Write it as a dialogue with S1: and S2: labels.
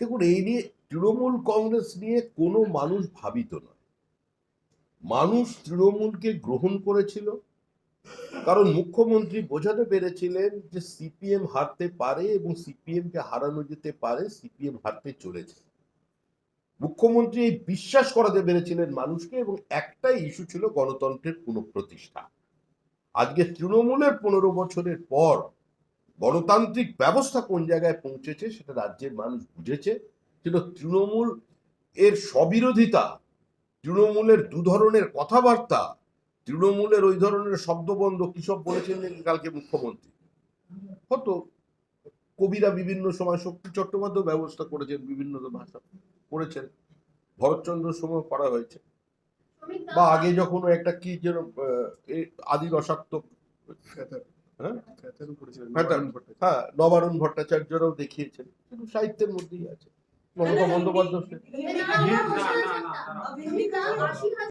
S1: দেখুন, এই নিয়ে তৃণমূল কংগ্রেস নিয়ে কোনো মানুষ ভাবিত নয়। মানুষ তৃণমূলকে গ্রহণ করেছিল। কারণ মুখ্যমন্ত্রী বোঝাতে পেরেছিলেন যে সিপিএম হারতে পারে এবং সিপিএম কে হারানো যেতে পারে, সিপিএম হারতে চলেছে। মুখ্যমন্ত্রী বিশ্বাস করাতে পেরেছিলেন মানুষকে এবং একটাই ইস্যু ছিল গণতন্ত্রের পুনঃপ্রতিষ্ঠা। আজকে তৃণমূলের পনেরো বছরের পর গণতান্ত্রিক ব্যবস্থা কোন জায়গায় পৌঁছেছে সেটা রাজ্যের মানুষ বুঝেছে। কিন্তু তৃণমূল এর স্ববিরোধিতা, তৃণমূলের দু ধরনের কথাবার্তা, তৃণমূলের ওই ধরনের শব্দবন্ধ কি সব বলেছেন কালকে মুখ্যমন্ত্রী? হতো। কবিরা বিভিন্ন সময় শক্তি চট্টোপাধ্যায় ব্যবস্থা করেছেন, বিভিন্ন ভাষা করেছেন। ভরতচন্দ্র সময় করা হয়েছে। বা আগে যখন একটা কি যেন আদি রসাত্মক হ্যাঁ? হ্যাঁ নবারুণ ভট্টাচার্যরাও দেখিয়েছেন কিন্তু সাহিত্যের মধ্যেই আছে মমতা বন্দ্যোপাধ্যায়